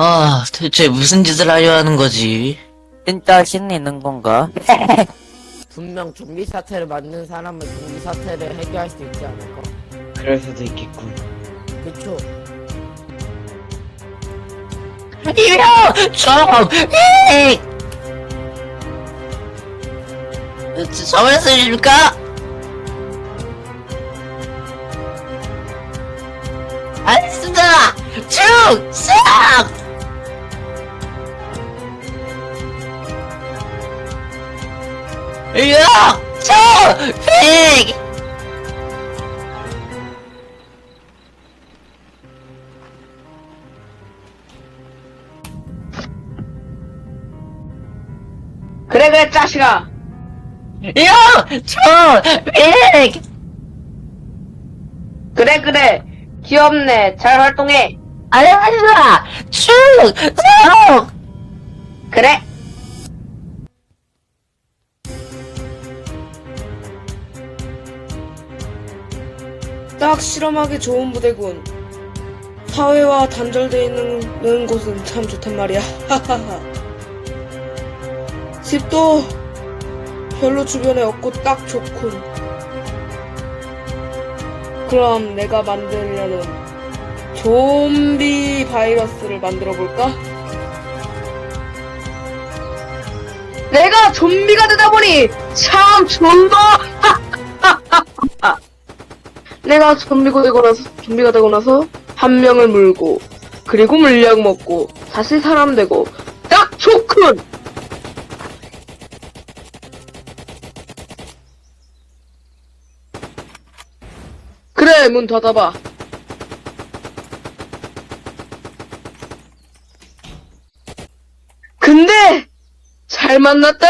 아, 대체 무슨 짓을 하려 하는 거지? 진짜 신이 있는 건가? 분명 좀비 사태를 만든 사람은 좀비 사태를 해결할 수 있지 않을까? 그럴 수도 있겠군. 그쵸? 이명! 좀! 익! 저번에 쓰십니까? 알겠습니다! 충성! 이명! 좀! 익! 그래 그래 짜식아 이명! 좀! 익! 그래 그래 귀엽네 잘 활동해 알겠습니다! 충성! 그래 딱 실험하기 좋은 부대군. 사회와 단절돼 있는 곳은 참 좋단 말이야. 집도 별로 주변에 없고 딱 좋군. 그럼 내가 만들려는 좀비 바이러스를 만들어 볼까? 내가 좀비가 되다 보니 참 좋은 거 내가 좀비가 되고 나서 좀비가 되고 나서 한 명을 물고 그리고 물약 먹고 다시 사람 되고 딱 좋군. 그래 문 닫아봐. 근데 잘 만났다.